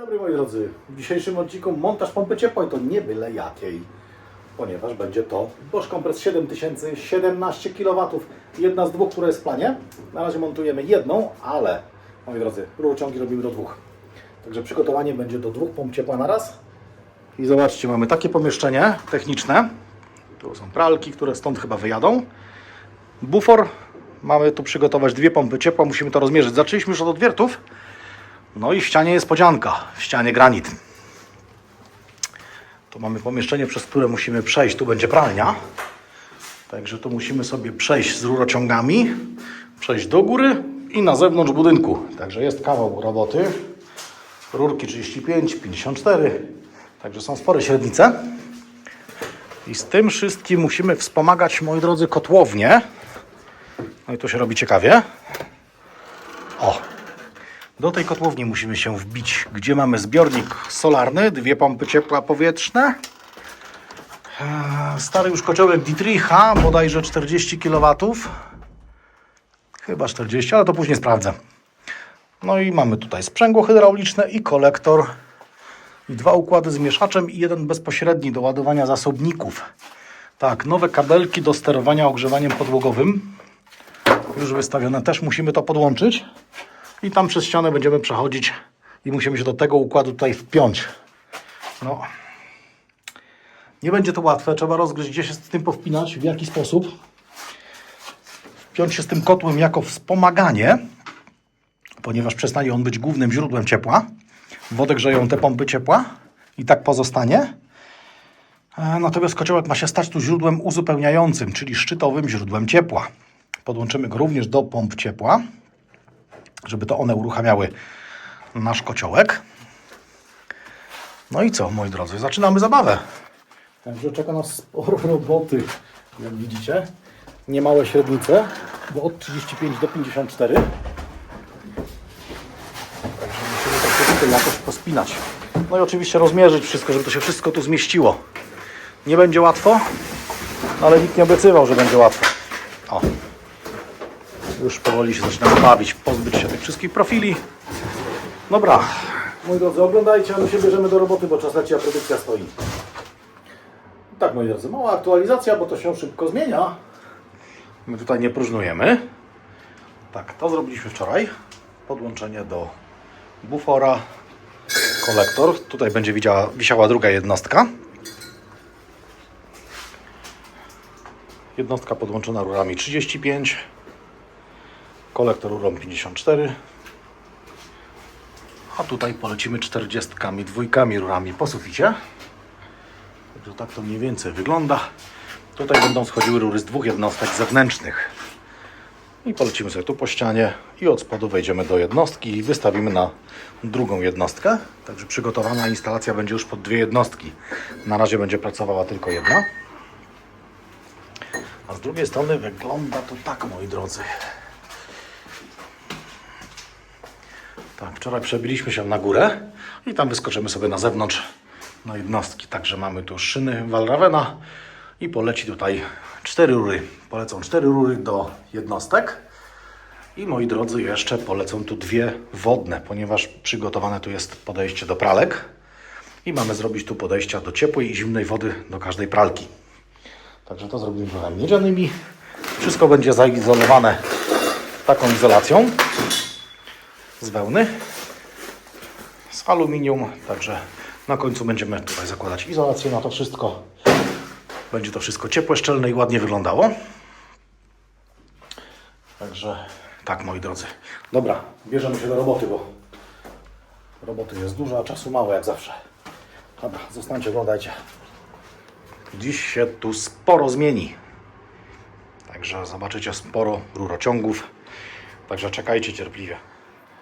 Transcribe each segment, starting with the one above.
dobry moi drodzy. W dzisiejszym odcinku montaż pompy ciepła i to nie byle jakiej, ponieważ będzie to Bosch Compress 7000 17 kW. Jedna z dwóch, która jest w planie. Na razie montujemy jedną, ale moi drodzy, rurociągi robimy do dwóch. Także przygotowanie będzie do dwóch pomp ciepła na raz. I zobaczcie, mamy takie pomieszczenie techniczne. Tu są pralki, które stąd chyba wyjadą. Bufor. Mamy tu przygotować dwie pompy ciepła, musimy to rozmierzyć. Zaczęliśmy już od odwiertów. No i w ścianie jest podzianka, w ścianie granit. Tu mamy pomieszczenie, przez które musimy przejść. Tu będzie pralnia. Także tu musimy sobie przejść z rurociągami, przejść do góry i na zewnątrz budynku. Także jest kawał roboty. Rurki 35, 54. Także są spore średnice. I z tym wszystkim musimy wspomagać, moi drodzy, kotłownię. No i to się robi ciekawie. Do tej kotłowni musimy się wbić, gdzie mamy zbiornik solarny, dwie pompy ciepła powietrzne. Eee, Stary już kociołek Dietricha, bodajże 40 kW. Chyba 40, ale to później sprawdzę. No i mamy tutaj sprzęgło hydrauliczne i kolektor. I dwa układy z mieszaczem i jeden bezpośredni do ładowania zasobników. Tak, nowe kabelki do sterowania ogrzewaniem podłogowym. Już wystawione, też musimy to podłączyć. I tam przez ścianę będziemy przechodzić i musimy się do tego układu tutaj wpiąć. No. Nie będzie to łatwe, trzeba rozgryźć, gdzie się z tym powpinać, w jaki sposób. Wpiąć się z tym kotłem jako wspomaganie, ponieważ przestanie on być głównym źródłem ciepła. Wodę grzeją te pompy ciepła i tak pozostanie. E, Natomiast kociołek ma się stać tu źródłem uzupełniającym, czyli szczytowym źródłem ciepła. Podłączymy go również do pomp ciepła żeby to one uruchamiały nasz kociołek. No i co, moi drodzy, zaczynamy zabawę. Także czeka nas sporo roboty, jak widzicie. Niemałe średnice, bo od 35 do 54. Także musimy to wszystko jakoś pospinać. No i oczywiście rozmierzyć wszystko, żeby to się wszystko tu zmieściło. Nie będzie łatwo, ale nikt nie obiecywał, że będzie łatwo. O, już powoli się zaczynamy bawić, pozbyć się tych wszystkich profili. Dobra, moi drodzy, oglądajcie, a my się bierzemy do roboty, bo czas leci, a produkcja stoi. Tak, moi drodzy, mała aktualizacja, bo to się szybko zmienia. My tutaj nie próżnujemy. Tak, to zrobiliśmy wczoraj. Podłączenie do bufora, kolektor. Tutaj będzie widziała, wisiała druga jednostka. Jednostka podłączona rurami 35 kolektor rurą 54 a tutaj polecimy 40 dwójkami rurami po suficie. Także tak to mniej więcej wygląda. Tutaj będą schodziły rury z dwóch jednostek zewnętrznych. I polecimy sobie tu po ścianie. I od spodu wejdziemy do jednostki i wystawimy na drugą jednostkę. Także przygotowana instalacja będzie już pod dwie jednostki. Na razie będzie pracowała tylko jedna. A z drugiej strony wygląda to tak moi drodzy Tak, wczoraj przebiliśmy się na górę i tam wyskoczymy sobie na zewnątrz na jednostki. Także mamy tu szyny Valravena i poleci tutaj cztery rury. Polecą cztery rury do jednostek. I moi drodzy, jeszcze polecą tu dwie wodne, ponieważ przygotowane tu jest podejście do pralek. I mamy zrobić tu podejścia do ciepłej i zimnej wody do każdej pralki. Także to zrobimy rurami miedzianymi. Wszystko będzie zaizolowane taką izolacją z wełny, z aluminium, także na końcu będziemy tutaj zakładać izolację na to wszystko. Będzie to wszystko ciepłe, szczelne i ładnie wyglądało. Także tak, moi drodzy. Dobra, bierzemy się do roboty, bo roboty jest dużo, a czasu mało jak zawsze. Dobra, zostańcie, oglądajcie. Dziś się tu sporo zmieni. Także zobaczycie sporo rurociągów. Także czekajcie cierpliwie.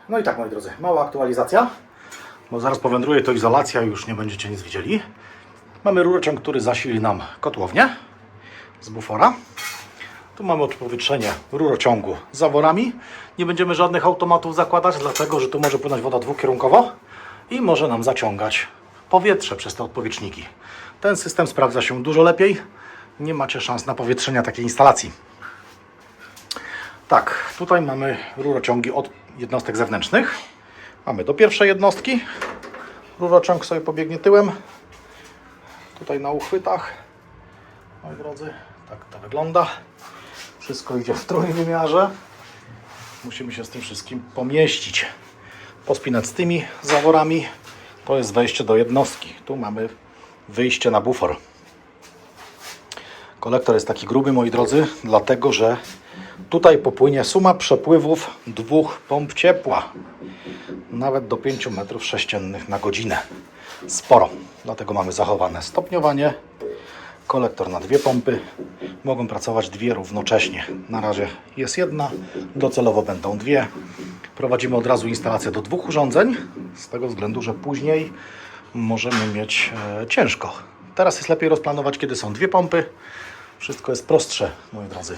No i tak, moi drodzy, mała aktualizacja, bo zaraz powędruje to izolacja już nie będziecie nic widzieli. Mamy rurociąg, który zasili nam kotłownię z bufora. Tu mamy odpowietrzenie rurociągu z zaworami. Nie będziemy żadnych automatów zakładać, dlatego że tu może płynąć woda dwukierunkowo i może nam zaciągać powietrze przez te odpowietrzniki. Ten system sprawdza się dużo lepiej. Nie macie szans na powietrzenia takiej instalacji. Tak, tutaj mamy rurociągi od jednostek zewnętrznych. Mamy do pierwszej jednostki Rurociąg sobie pobiegnie tyłem. Tutaj na uchwytach. Moi drodzy, tak to wygląda. Wszystko idzie w trójwymiarze. Musimy się z tym wszystkim pomieścić. Pospinać z tymi zaworami. To jest wejście do jednostki. Tu mamy wyjście na bufor. Kolektor jest taki gruby, moi drodzy, dlatego że tutaj popłynie suma przepływów dwóch pomp ciepła. Nawet do 5 metrów sześciennych na godzinę. Sporo. Dlatego mamy zachowane stopniowanie. Kolektor na dwie pompy. Mogą pracować dwie równocześnie. Na razie jest jedna, docelowo będą dwie. Prowadzimy od razu instalację do dwóch urządzeń, z tego względu, że później możemy mieć e, ciężko. Teraz jest lepiej rozplanować, kiedy są dwie pompy. Wszystko jest prostsze, moi drodzy.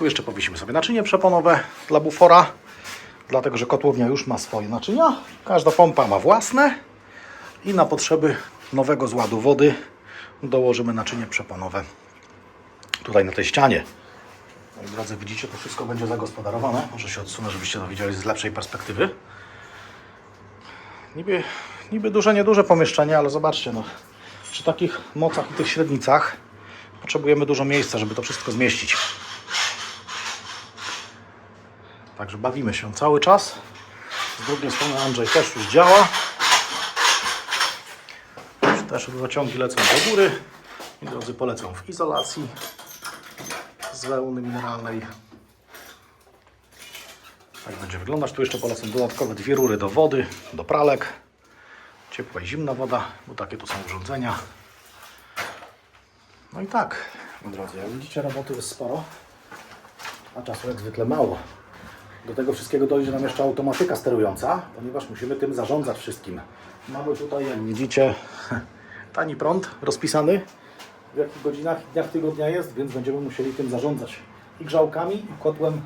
Tu jeszcze powiesimy sobie naczynie przeponowe dla bufora, dlatego że kotłownia już ma swoje naczynia. Każda pompa ma własne i na potrzeby nowego zładu wody dołożymy naczynie przeponowe tutaj na tej ścianie. Moi drodzy, widzicie, to wszystko będzie zagospodarowane. Może się odsunę, żebyście to widzieli z lepszej perspektywy. Niby, niby duże, nieduże pomieszczenie, ale zobaczcie, no, przy takich mocach i tych średnicach potrzebujemy dużo miejsca, żeby to wszystko zmieścić. Także bawimy się cały czas. Z drugiej strony Andrzej też już działa. Też rurociągi lecą do góry. I drodzy polecą w izolacji z wełny mineralnej. Tak będzie wyglądać. Tu jeszcze polecą dodatkowe dwie rury do wody, do pralek. Ciepła i zimna woda, bo takie tu są urządzenia. No i tak, drodzy, jak widzicie roboty jest sporo, a czasu jak zwykle mało. Do tego wszystkiego dojdzie nam jeszcze automatyka sterująca, ponieważ musimy tym zarządzać wszystkim. Mamy tutaj, jak widzicie, tani prąd rozpisany, w jakich godzinach i dniach tygodnia jest, więc będziemy musieli tym zarządzać. I grzałkami, i kotłem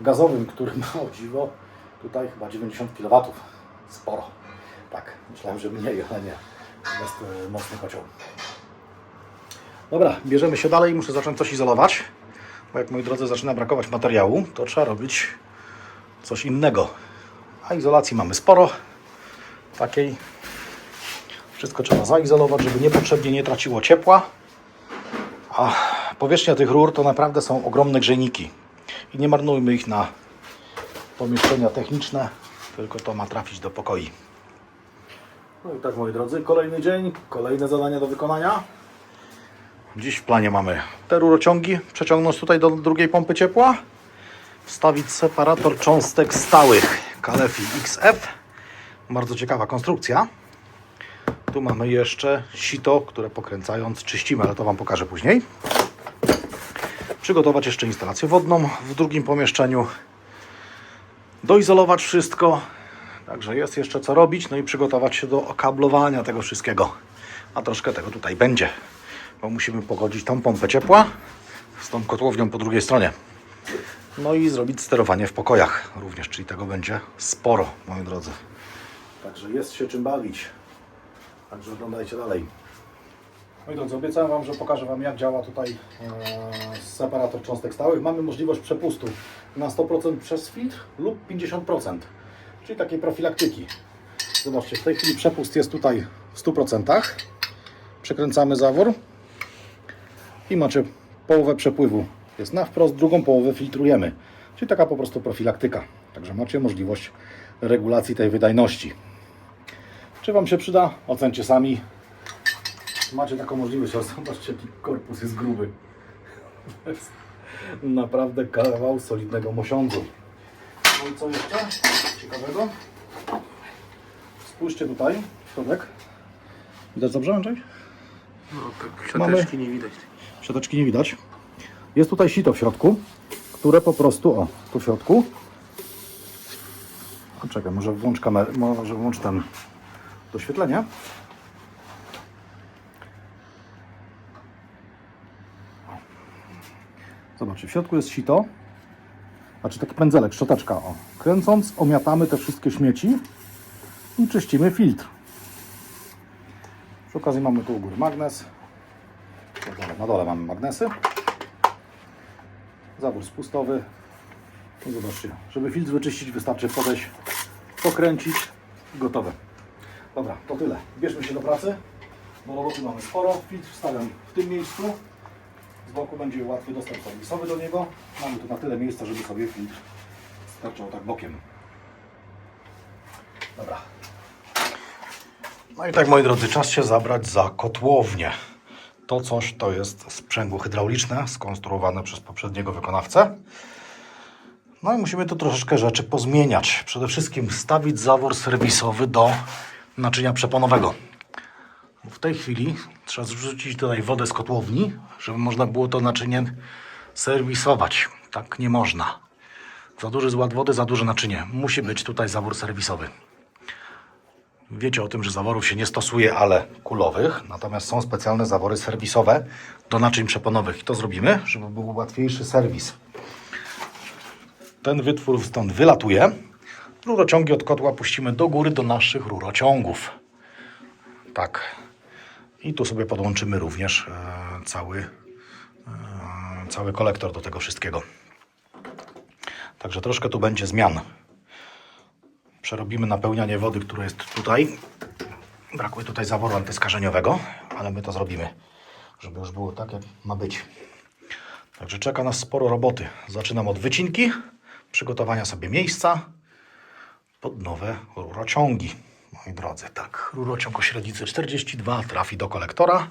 gazowym, który ma o dziwo tutaj chyba 90 kW. Sporo. Tak, myślałem, że mniej, ale nie. Jest e, mocny kocioł. Dobra, bierzemy się dalej. Muszę zacząć coś izolować, bo jak moi drodzy zaczyna brakować materiału, to trzeba robić coś innego. A izolacji mamy sporo. Takiej. Wszystko trzeba zaizolować, żeby niepotrzebnie nie traciło ciepła. A powierzchnia tych rur to naprawdę są ogromne grzejniki. I nie marnujmy ich na pomieszczenia techniczne, tylko to ma trafić do pokoi. No i tak moi drodzy, kolejny dzień, kolejne zadania do wykonania. Dziś w planie mamy te rurociągi przeciągnąć tutaj do drugiej pompy ciepła, wstawić separator cząstek stałych Kalefi XF. Bardzo ciekawa konstrukcja. Tu mamy jeszcze sito, które pokręcając czyścimy, ale to Wam pokażę później. Przygotować jeszcze instalację wodną w drugim pomieszczeniu. Doizolować wszystko. Także jest jeszcze co robić. No i przygotować się do okablowania tego wszystkiego. A troszkę tego tutaj będzie. Bo musimy pogodzić tą pompę ciepła z tą kotłownią po drugiej stronie. No i zrobić sterowanie w pokojach również, czyli tego będzie sporo, moi drodzy. Także jest się czym bawić. Także oglądajcie dalej. Moi drodzy, obiecałem Wam, że pokażę Wam jak działa tutaj e, separator cząstek stałych. Mamy możliwość przepustu na 100% przez filtr lub 50%, czyli takiej profilaktyki. Zobaczcie, w tej chwili przepust jest tutaj w 100%. Przekręcamy zawór i macie połowę przepływu. Jest na wprost, drugą połowę filtrujemy. Czyli taka po prostu profilaktyka. Także macie możliwość regulacji tej wydajności. Czy Wam się przyda? Ocencie sami. Macie taką możliwość, ale zobaczcie, jaki korpus jest gruby. To jest naprawdę kawał solidnego mosiądzu. No i co jeszcze ciekawego? Spójrzcie tutaj, w środek. Widać dobrze, Andrzej? No tak, Mamy- siateczki nie widać. Siateczki nie widać. Jest tutaj sito w środku, które po prostu, o, tu w środku. O, czekaj, może włącz kamerę, może włącz ten doświetlenie. Zobaczcie, w środku jest sito. Znaczy taki pędzelek, szczoteczka, o. Kręcąc, omiatamy te wszystkie śmieci i czyścimy filtr. Przy okazji mamy tu u góry magnes. Na dole, na dole mamy magnesy. Zawór spustowy. I zobaczcie, żeby filtr wyczyścić wystarczy podejść, pokręcić gotowe. Dobra, to tyle. Bierzmy się do pracy, bo roboty mamy sporo. Filtr wstawiam w tym miejscu. Z boku będzie łatwy dostęp serwisowy do niego. Mamy tu na tyle miejsca, żeby sobie filtr starczał tak bokiem. Dobra. No i tak, moi drodzy, czas się zabrać za kotłownię. To coś to jest sprzęgło hydrauliczne, skonstruowane przez poprzedniego wykonawcę. No i musimy tu troszeczkę rzeczy pozmieniać. Przede wszystkim stawić zawór serwisowy do naczynia przeponowego. W tej chwili trzeba zrzucić tutaj wodę z kotłowni, żeby można było to naczynie serwisować. Tak nie można. Za duży zład wody, za duże naczynie. Musi być tutaj zawór serwisowy. Wiecie o tym, że zaworów się nie stosuje, ale kulowych. Natomiast są specjalne zawory serwisowe do naczyń przeponowych. I to zrobimy, żeby był łatwiejszy serwis. Ten wytwór stąd wylatuje. Rurociągi od kotła puścimy do góry do naszych rurociągów. Tak. I tu sobie podłączymy również e, cały, e, cały kolektor do tego wszystkiego. Także troszkę tu będzie zmian. Przerobimy napełnianie wody, które jest tutaj. Brakuje tutaj zaworu antyskażeniowego, ale my to zrobimy, żeby już było tak, jak ma być. Także czeka nas sporo roboty. Zaczynam od wycinki, przygotowania sobie miejsca pod nowe rurociągi. Moi drodzy, tak, rurociąg o średnicy 42 trafi do kolektora,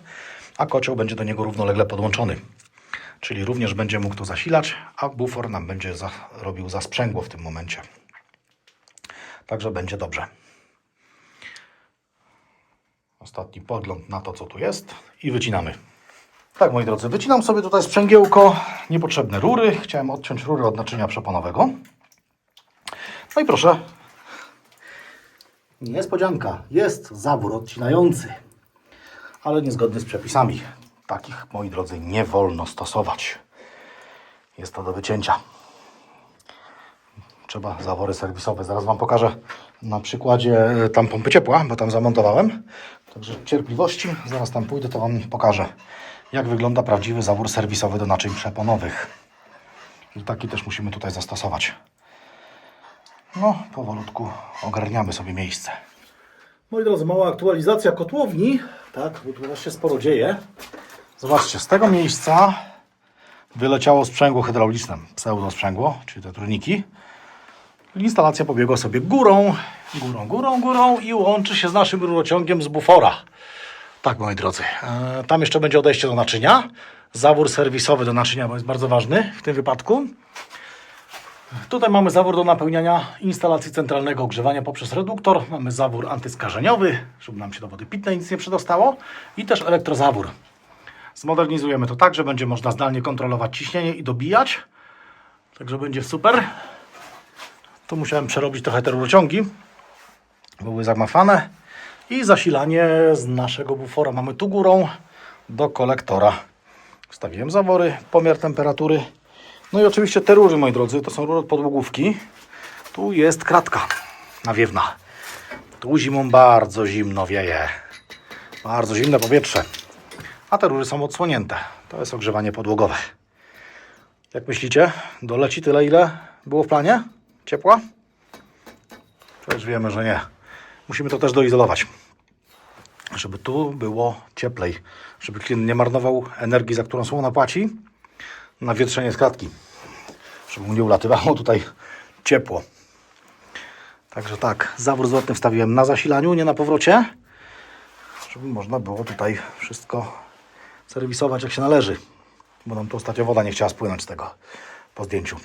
a kocioł będzie do niego równolegle podłączony. Czyli również będzie mógł to zasilać, a bufor nam będzie za, robił za sprzęgło w tym momencie. Także będzie dobrze. Ostatni podgląd na to, co tu jest i wycinamy. Tak, moi drodzy, wycinam sobie tutaj sprzęgiełko, niepotrzebne rury. Chciałem odciąć rury od naczynia przeponowego. No i proszę. Niespodzianka, jest zawór odcinający, ale niezgodny z przepisami. Takich, moi drodzy, nie wolno stosować. Jest to do wycięcia. Trzeba zawory serwisowe. Zaraz Wam pokażę na przykładzie e, tam pompy ciepła, bo tam zamontowałem. Także cierpliwości. Zaraz tam pójdę, to Wam pokażę, jak wygląda prawdziwy zawór serwisowy do naczyń przeponowych. I taki też musimy tutaj zastosować. No, powolutku ogarniamy sobie miejsce. Moi drodzy, mała aktualizacja kotłowni. Tak, bo tu się sporo dzieje. Zobaczcie, z tego miejsca wyleciało sprzęgło hydrauliczne, pseudosprzęgło, czyli te trójniki. Instalacja pobiegła sobie górą, górą, górą, górą i łączy się z naszym rurociągiem z bufora. Tak, moi drodzy. E, Tam jeszcze będzie odejście do naczynia. Zawór serwisowy do naczynia, bo jest bardzo ważny w tym wypadku. Tutaj mamy zawór do napełniania instalacji centralnego ogrzewania poprzez reduktor. Mamy zawór antyskażeniowy, żeby nam się do wody pitnej nic nie przedostało. I też elektrozawór. Zmodernizujemy to tak, że będzie można zdalnie kontrolować ciśnienie i dobijać. Także będzie super. Tu musiałem przerobić trochę te rurociągi, były zamafane. I zasilanie z naszego bufora mamy tu górą do kolektora. Wstawiłem zawory, pomiar temperatury. No i oczywiście te rury, moi drodzy, to są rury od podłogówki. Tu jest kratka nawiewna. Tu zimą bardzo zimno wieje. Bardzo zimne powietrze. A te rury są odsłonięte. To jest ogrzewanie podłogowe. Jak myślicie, doleci tyle, ile było w planie? Ciepła? Też wiemy, że nie. Musimy to też doizolować. Żeby tu było cieplej. Żeby klient nie marnował energii, za którą słona płaci na wietrzenie z klatki. Żeby mu nie ulatywało tutaj ciepło. Także tak, zawór zwrotny wstawiłem na zasilaniu, nie na powrocie. Żeby można było tutaj wszystko serwisować jak się należy. Bo nam tu ostatnio woda nie chciała spłynąć z tego po zdjęciu.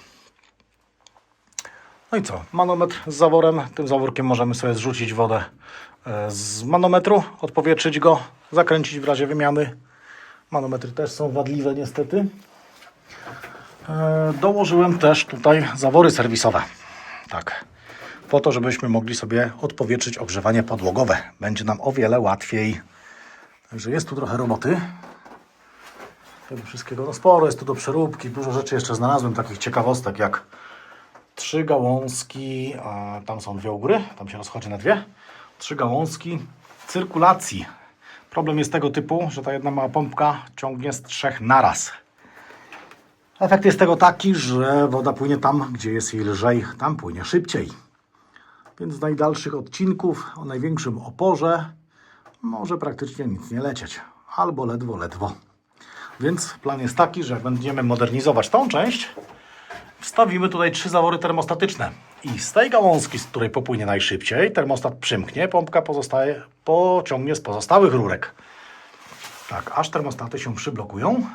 No i co? Manometr z zaworem. Tym zaworkiem możemy sobie zrzucić wodę e, z manometru, odpowietrzyć go, zakręcić w razie wymiany. Manometry też są wadliwe niestety. E, Dołożyłem też tutaj zawory serwisowe. Tak. Po to, żebyśmy mogli sobie odpowietrzyć ogrzewanie podłogowe. Będzie nam o wiele łatwiej. Także jest tu trochę roboty. Tego wszystkiego no sporo jest tu do przeróbki. Dużo rzeczy jeszcze znalazłem, takich ciekawostek jak trzy gałązki, tam są dwie u góry, tam się rozchodzi na dwie. Trzy gałązki cyrkulacji. Problem jest tego typu, że ta jedna mała pompka ciągnie z trzech naraz. Efekt jest tego taki, że woda płynie tam, gdzie jest jej lżej, tam płynie szybciej. Więc z najdalszych odcinków o największym oporze może praktycznie nic nie lecieć. Albo ledwo, ledwo. Więc plan jest taki, że jak będziemy modernizować tą część, wstawimy tutaj trzy zawory termostatyczne. I z tej gałązki, z której popłynie najszybciej, termostat przymknie, pompka pozostaje, pociągnie z pozostałych rurek. Tak, aż termostaty się przyblokują.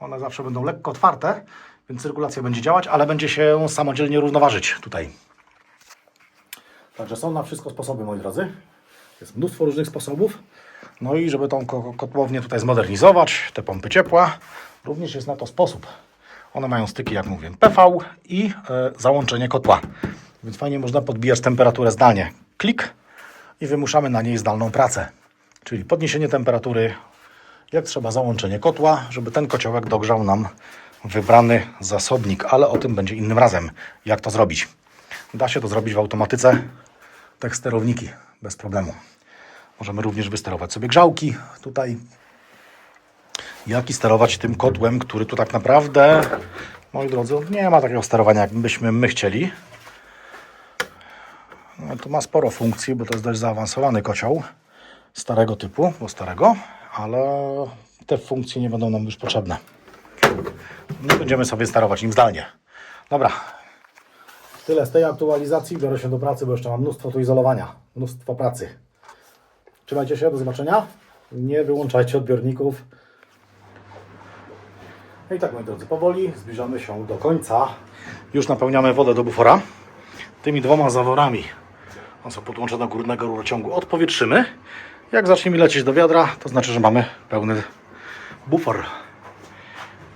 One zawsze będą lekko otwarte, więc cyrkulacja będzie działać, ale będzie się samodzielnie równoważyć tutaj. Także są na wszystko sposoby, moi drodzy. Jest mnóstwo różnych sposobów. No i żeby tą ko- kotłownię tutaj zmodernizować, te pompy ciepła, również jest na to sposób. One mają styki, jak mówię, PV i e, załączenie kotła. Więc fajnie można podbijać temperaturę zdalnie. Klik i wymuszamy na niej zdalną pracę. Czyli podniesienie temperatury, jak trzeba załączenie kotła, żeby ten kociołek dogrzał nam wybrany zasobnik, ale o tym będzie innym razem, jak to zrobić. Da się to zrobić w automatyce, tak sterowniki, bez problemu. Możemy również wysterować sobie grzałki tutaj, jak i sterować tym kotłem, który tu tak naprawdę, moi drodzy, nie ma takiego sterowania, jakbyśmy my chcieli. No, tu ma sporo funkcji, bo to jest dość zaawansowany kocioł starego typu, bo starego, ale te funkcje nie będą nam już potrzebne. No, będziemy sobie sterować nim zdalnie. Dobra. Tyle z tej aktualizacji. Biorę się do pracy, bo jeszcze mam mnóstwo tu izolowania. Mnóstwo pracy. Trzymajcie się, do zobaczenia. Nie wyłączajcie odbiorników. No i tak, moi drodzy, powoli zbliżamy się do końca. Już napełniamy wodę do bufora. Tymi dwoma zaworami, one są podłączone do górnego rurociągu, odpowietrzymy. Jak zacznie mi lecieć do wiadra, to znaczy, że mamy pełny bufor.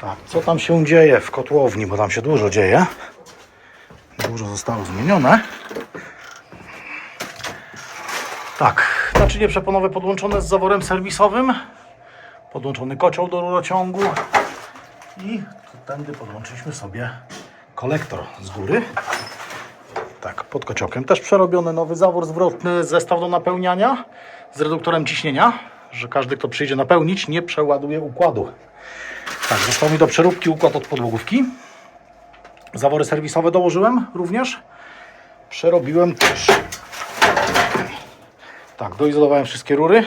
Tak, co tam się dzieje w kotłowni, bo tam się dużo dzieje. Dużo zostało zmienione. Tak, naczynie przeponowe podłączone z zaworem serwisowym. Podłączony kocioł do rurociągu. I tędy podłączyliśmy sobie kolektor z góry. Tak, pod kociołkiem też przerobiony nowy zawór zwrotny, zestaw do napełniania z reduktorem ciśnienia, że każdy, kto przyjdzie napełnić, nie przeładuje układu. Tak, został mi do przeróbki układ od podłogówki. Zawory serwisowe dołożyłem również. Przerobiłem też. Tak, doizolowałem wszystkie rury.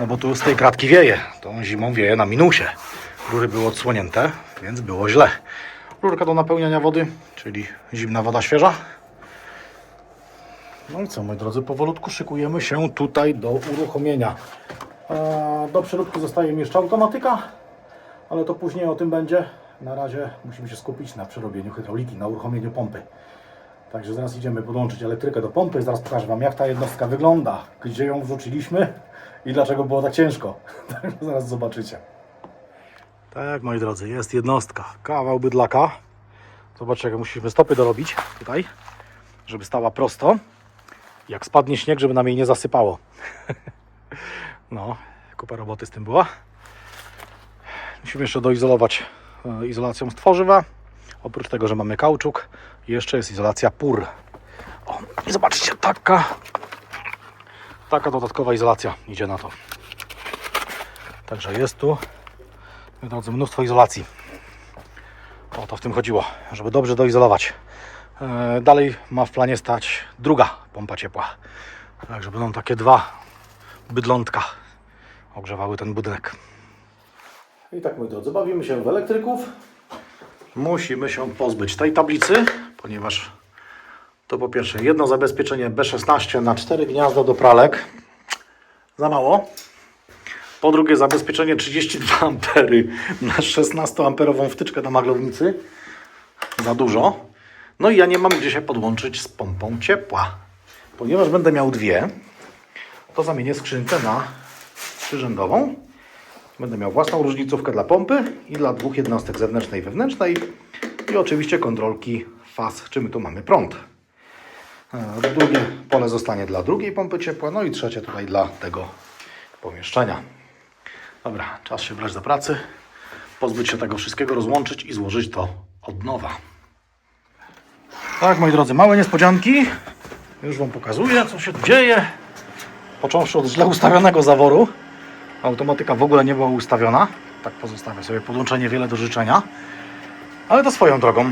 No bo tu z tej kratki wieje. Tą zimą wieje na minusie. Rury były odsłonięte, więc było źle. Rurka do napełniania wody, czyli zimna woda świeża. No i co, moi drodzy, powolutku szykujemy się tutaj do uruchomienia. Do przeróbki zostaje mi jeszcze automatyka, ale to później o tym będzie. Na razie musimy się skupić na przerobieniu hydrauliki, na uruchomieniu pompy. Także zaraz idziemy podłączyć elektrykę do pompy. Zaraz pokażę Wam, jak ta jednostka wygląda, gdzie ją wrzuciliśmy i dlaczego było tak ciężko. Także zaraz zobaczycie. Tak, moi drodzy, jest jednostka. Kawał bydlaka. Zobaczcie, jak musimy stopy dorobić tutaj, żeby stała prosto. Jak spadnie śnieg, żeby nam jej nie zasypało. No, kupa roboty z tym była. Musimy jeszcze doizolować e, izolacją z tworzywa. Oprócz tego, że mamy kauczuk, jeszcze jest izolacja PUR. O, i zobaczcie, taka, taka dodatkowa izolacja idzie na to. Także jest tu, drodzy, mnóstwo izolacji. O to w tym chodziło, żeby dobrze doizolować. E, Dalej ma w planie stać druga pompa ciepła. Także będą takie dwa bydlątka ogrzewały ten budynek. I tak, moi drodzy, bawimy się w elektryków. Musimy się pozbyć tej tablicy, ponieważ to po pierwsze jedno zabezpieczenie B16 na 4 gniazda do pralek. Za mało. Po drugie zabezpieczenie 32 ampery na 16 amperową wtyczkę na maglownicy. Za dużo. No i ja nie mam gdzie się podłączyć z pompą ciepła. Ponieważ będę miał dwie, to zamienię skrzynkę na trzyrzędową. Będę miał własną różnicówkę dla pompy i dla dwóch jednostek zewnętrznej i wewnętrznej. I oczywiście kontrolki faz, czy my tu mamy prąd. E, Drugie pole zostanie dla drugiej pompy ciepła, no i trzecie tutaj dla tego pomieszczenia. Dobra, czas się brać do pracy, pozbyć się tego wszystkiego, rozłączyć i złożyć to od nowa. Tak, moi drodzy, małe niespodzianki. Już Wam pokazuję, co się tu dzieje. Począwszy od źle ustawionego zaworu. Automatyka w ogóle nie była ustawiona. Tak pozostawia sobie podłączenie wiele do życzenia. Ale to swoją drogą.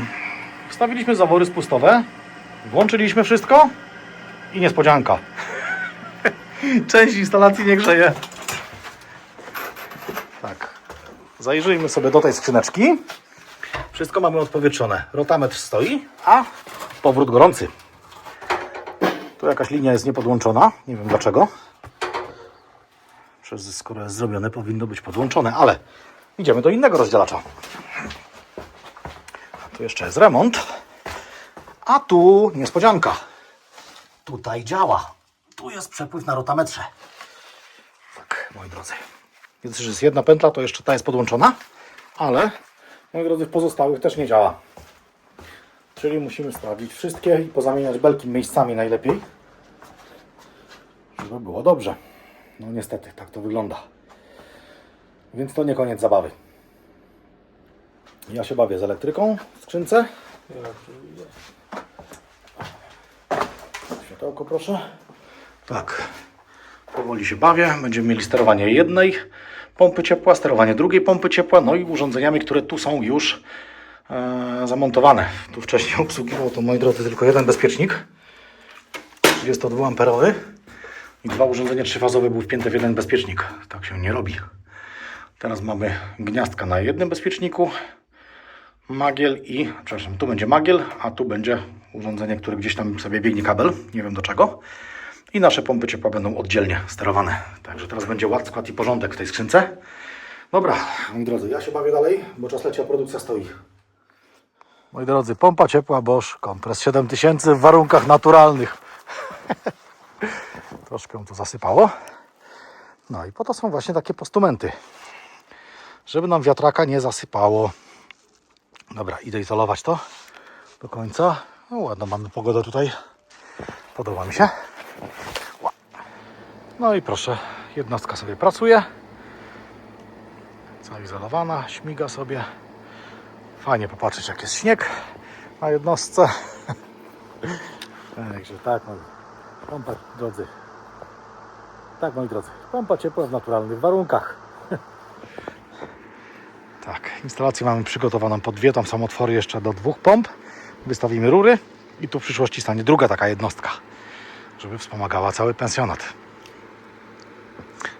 Wstawiliśmy zawory spustowe. Włączyliśmy wszystko. I niespodzianka. Część instalacji nie grzeje. Tak. Zajrzyjmy sobie do tej skrzyneczki. Wszystko mamy odpowietrzone. Rotametr stoi, a powrót gorący. Tu jakaś linia jest niepodłączona. Nie wiem dlaczego. Przez skoro jest zrobione, powinno być podłączone, ale idziemy do innego rozdzielacza. Tu jeszcze jest remont. A tu niespodzianka. Tutaj działa. Tu jest przepływ na rotametrze. Tak, moi drodzy. Więc jest jedna pętla, to jeszcze ta jest podłączona, ale moi drodzy, w pozostałych też nie działa. Czyli musimy sprawdzić wszystkie i pozamieniać belki miejscami najlepiej, żeby było dobrze. No niestety, tak to wygląda. Więc to nie koniec zabawy. Ja się bawię z elektryką w skrzynce. Światełko proszę. Tak. Powoli się bawię. Będziemy mieli sterowanie jednej pompy ciepła, sterowanie drugiej pompy ciepła, no i urządzeniami, które tu są już e, zamontowane. Tu wcześniej obsługiwał to, moi drodzy, tylko jeden bezpiecznik. 32 amperowy i dwa urządzenia trzyfazowe były wpięte w jeden bezpiecznik. Tak się nie robi. Teraz mamy gniazdka na jednym bezpieczniku, magiel i, przepraszam, tu będzie magiel, a tu będzie urządzenie, które gdzieś tam sobie biegnie kabel, nie wiem do czego. I nasze pompy ciepła będą oddzielnie sterowane. Także teraz będzie ład, skład i porządek w tej skrzynce. Dobra, moi drodzy, ja się bawię dalej, bo czas leci, a produkcja stoi. Moi drodzy, pompa ciepła Bosch Kompres 7000 w warunkach naturalnych. Troszkę tu zasypało. No i po to są właśnie takie postumenty. Żeby nam wiatraka nie zasypało. Dobra, idę izolować to do końca. No ładno mamy pogodę tutaj. Podoba mi się. No i proszę, jednostka sobie pracuje. Cała izolowana, śmiga sobie. Fajnie popatrzeć jak jest śnieg na jednostce. Także tak, moi pompa, drodzy. Tak, moi drodzy, pompa ciepła w naturalnych warunkach. Tak, instalację mamy przygotowaną pod dwie, tam są otwory jeszcze do dwóch pomp. Wystawimy rury i tu w przyszłości stanie druga taka jednostka, żeby wspomagała cały pensjonat.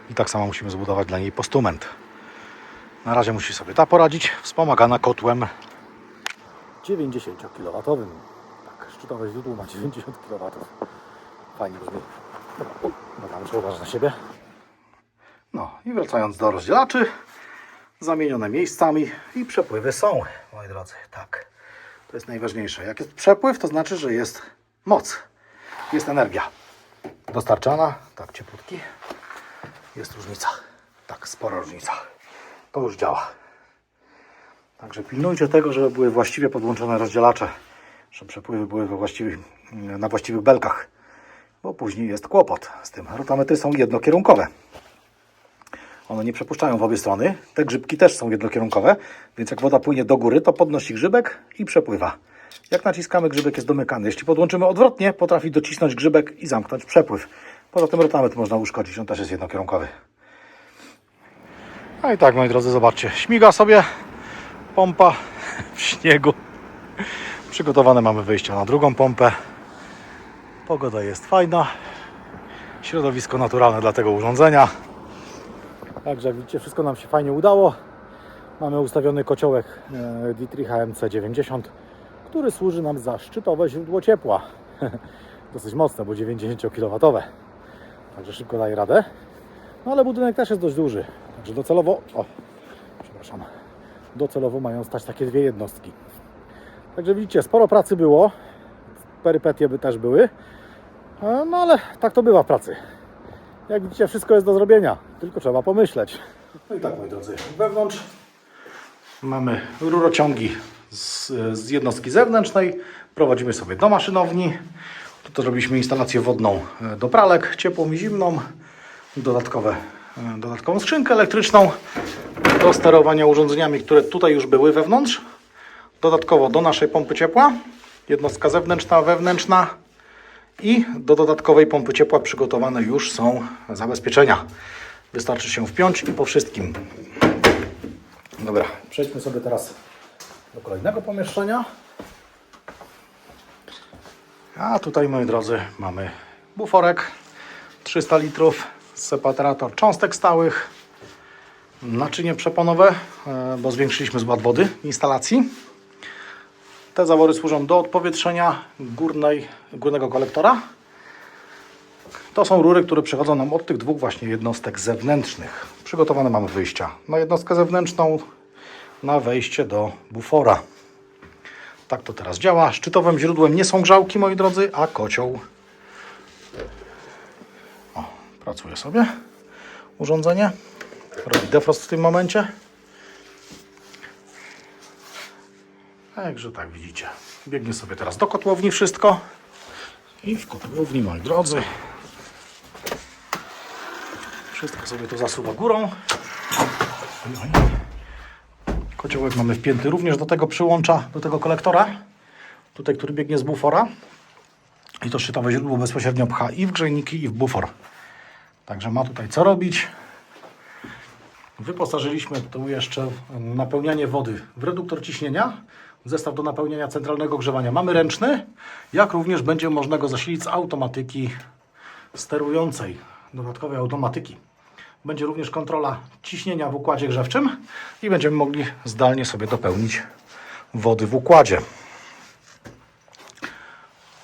I tak samo musimy zbudować dla niej postument. Na razie musi sobie ta poradzić, wspomagana kotłem 90 kW. Tak, szczytowe źródło ma 90 kW. Fajnie brzmi. Dobra, muszę uważać na siebie. No i wracając do rozdzielaczy, zamienione miejscami i przepływy są, moi drodzy. Tak, to jest najważniejsze. Jak jest przepływ, to znaczy, że jest moc, jest energia dostarczana. Tak, cieplutki. Jest różnica. Tak, spora różnica. To już działa. Także pilnujcie tego, żeby były właściwie podłączone rozdzielacze, żeby przepływy były we właściwych, na właściwych belkach, bo później jest kłopot z tym. Rotametry są jednokierunkowe. One nie przepuszczają w obie strony. Te grzybki też są jednokierunkowe, więc jak woda płynie do góry, to podnosi grzybek i przepływa. Jak naciskamy, grzybek jest domykany. Jeśli podłączymy odwrotnie, potrafi docisnąć grzybek i zamknąć przepływ. Poza tym rotametr można uszkodzić, on też jest jednokierunkowy. No i tak, moi drodzy, zobaczcie. Śmiga sobie pompa w śniegu. Przygotowane mamy wyjścia na drugą pompę. Pogoda jest fajna. Środowisko naturalne dla tego urządzenia. Także widzicie, wszystko nam się fajnie udało. Mamy ustawiony kociołek e, Dietrich MC90, który służy nam za szczytowe źródło ciepła. Dosyć mocne, bo 90 kW. Także szybko daje radę. No ale budynek też jest dość duży. Także docelowo, o, przepraszam, docelowo mają stać takie dwie jednostki. Także widzicie, sporo pracy było. Perypetie by też były. E, No ale tak to bywa w pracy. Jak widzicie, wszystko jest do zrobienia, tylko trzeba pomyśleć. No i tak, moi drodzy, wewnątrz mamy rurociągi z, z jednostki zewnętrznej. Prowadzimy sobie do maszynowni. Tu to zrobiliśmy instalację wodną e, do pralek, ciepłą i zimną. Dodatkowe, e, dodatkową skrzynkę elektryczną do sterowania urządzeniami, które tutaj już były wewnątrz. Dodatkowo do naszej pompy ciepła. Jednostka zewnętrzna, wewnętrzna. I do dodatkowej pompy ciepła przygotowane już są zabezpieczenia. Wystarczy się wpiąć i po wszystkim. Dobra, przejdźmy sobie teraz do kolejnego pomieszczenia. A tutaj, moi drodzy, mamy buforek 300 litrów, separator cząstek stałych, naczynie przeponowe, e, bo zwiększyliśmy skład wody instalacji. Te zawory służą do odpowietrzenia górnej, górnego kolektora. To są rury, które przychodzą nam od tych dwóch właśnie jednostek zewnętrznych. Przygotowane mamy wyjścia na jednostkę zewnętrzną, na wejście do bufora. Tak to teraz działa. Szczytowym źródłem nie są grzałki, moi drodzy, a kocioł. O, pracuje sobie urządzenie. Robi defrost w tym momencie. Także tak widzicie. Biegnie sobie teraz do kotłowni wszystko. I w kotłowni, moi drodzy, wszystko sobie to zasuwa górą. Oj. Kociołek mamy wpięty również do tego przyłącza, do tego kolektora. Tutaj, który biegnie z bufora. I to szczytowe źródło bezpośrednio pcha i w grzejniki, i w bufor. Także ma tutaj co robić. Wyposażyliśmy tu jeszcze napełnianie wody w reduktor ciśnienia. Zestaw do napełniania centralnego grzewania mamy ręczny, jak również będzie można go zasilić z automatyki sterującej, dodatkowej automatyki. Będzie również kontrola ciśnienia w układzie grzewczym i będziemy mogli zdalnie sobie dopełnić wody w układzie.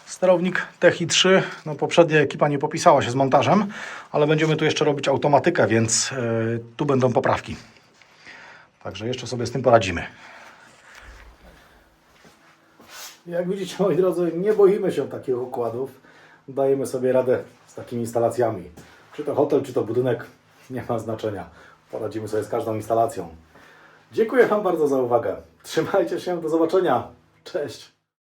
Sterownik Techi 3, no poprzednia ekipa nie popisała się z montażem, ale będziemy tu jeszcze robić automatykę, więc yy, tu będą poprawki. Także jeszcze sobie z tym poradzimy. Jak widzicie, moi drodzy, nie boimy się takich układów. Dajemy sobie radę z takimi instalacjami. Czy to hotel, czy to budynek, nie ma znaczenia. Poradzimy sobie z każdą instalacją. Dziękuję Wam bardzo za uwagę. Trzymajcie się, do zobaczenia. Cześć.